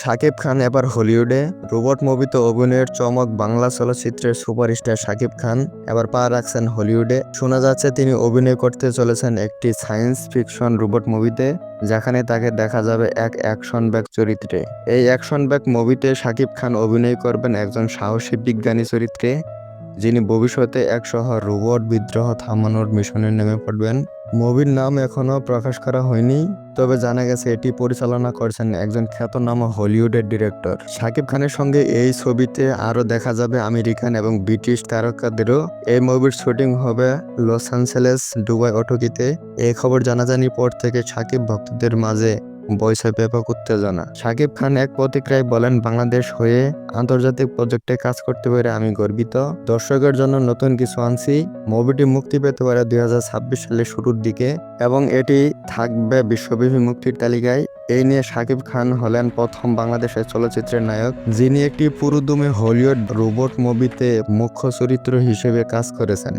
শাকিব খান এবার হলিউডে। রোবট মুভিতে অভিনয়ের চমক বাংলা চলচ্চিত্রের সুপারস্টার শাকিব খান এবার পা রাখছেন হলিউডে। শোনা যাচ্ছে তিনি অভিনয় করতে চলেছেন একটি সায়েন্স ফিকশন রোবট মুভিতে যেখানে তাকে দেখা যাবে এক অ্যাকশন ব্যাক চরিত্রে। এই অ্যাকশন ব্যাক মুভিতে শাকিব খান অভিনয় করবেন একজন সাহসী বিজ্ঞানী চরিত্রে। যিনি ভবিষ্যতে এক শহর রোবট বিদ্রোহ থামানোর মিশনে নেমে পড়বেন। মুভির নাম এখনও প্রকাশ করা হয়নি, তবে জানা গেছে এটি পরিচালনা করছেন একজন খ্যাতনামা হলিউডের ডিরেক্টর। শাকিব খানের সঙ্গে এই ছবিতে আরও দেখা যাবে আমেরিকান এবং ব্রিটিশ তারকাদেরও। এই মুভির শুটিং হবে লস অ্যাঞ্জেলেস, দুবাই অটকিতে এই খবর জানাজানির পর থেকে শাকিব ভক্তদের মাঝে বইছে ব্যাপক উত্তেজনা। শাকিব খান এক প্রতিক্রিয়ায় বলেন, বাংলাদেশ হয়ে আন্তর্জাতিক প্রজেক্টে কাজ করতে পেরে আমি গর্বিত। দর্শকের জন্য নতুন কিছু আনছি। মুভিটি মুক্তি পেতে পারে দুই হাজার ছাব্বিশ সালের শুরুর দিকে এবং এটি থাকবে বিশ্বব্যাপী মুক্তির তালিকায়। এই নিয়ে শাকিব খান হলেন প্রথম বাংলাদেশের চলচ্চিত্রের নায়ক, যিনি একটি পুরোদমে হলিউড রোবট মুভিতে মুখ্য চরিত্র হিসেবে কাজ করেছেন।